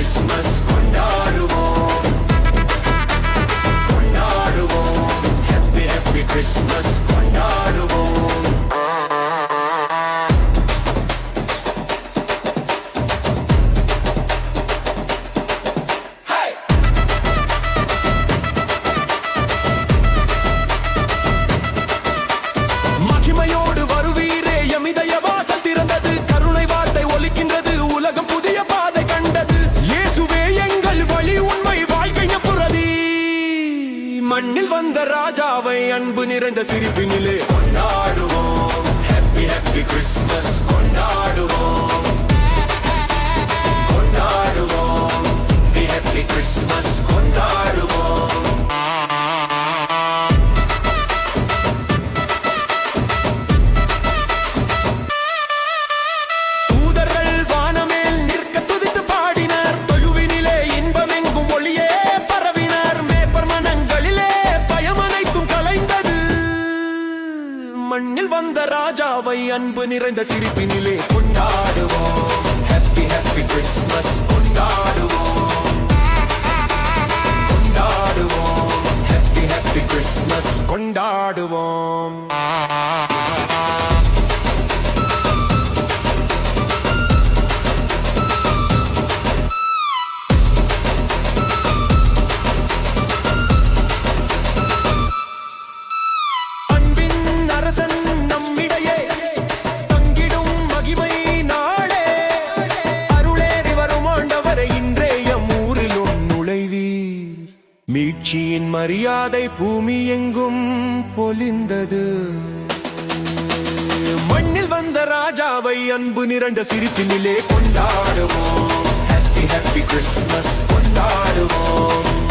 Christmas. மண்ணில் வந்த ராஜாவை அன்பு நிறைந்த சிரிப்பினிலே கொண்டாடுவோம். ஹாப்பி ஹாப்பி கிறிஸ்மஸ் அன்பு நிறைந்த சிரிப்பினிலே கொண்டாடுவோம். ஹாப்பி ஹாப்பி கிறிஸ்மஸ் கொண்டாடுவோம். கொண்டாடுவோம். ஹாப்பி ஹாப்பி கிறிஸ்மஸ் கொண்டாடுவோம். மீனாட்சியின் மரியாதை பூமி எங்கும் பொலிந்தது. மண்ணில் வந்த ராஜாவை அன்பு நிரண்ட சிரிப்பினிலே கொண்டாடுவோம். ஹாப்பி ஹாப்பி கிறிஸ்மஸ் கொண்டாடுவோம்.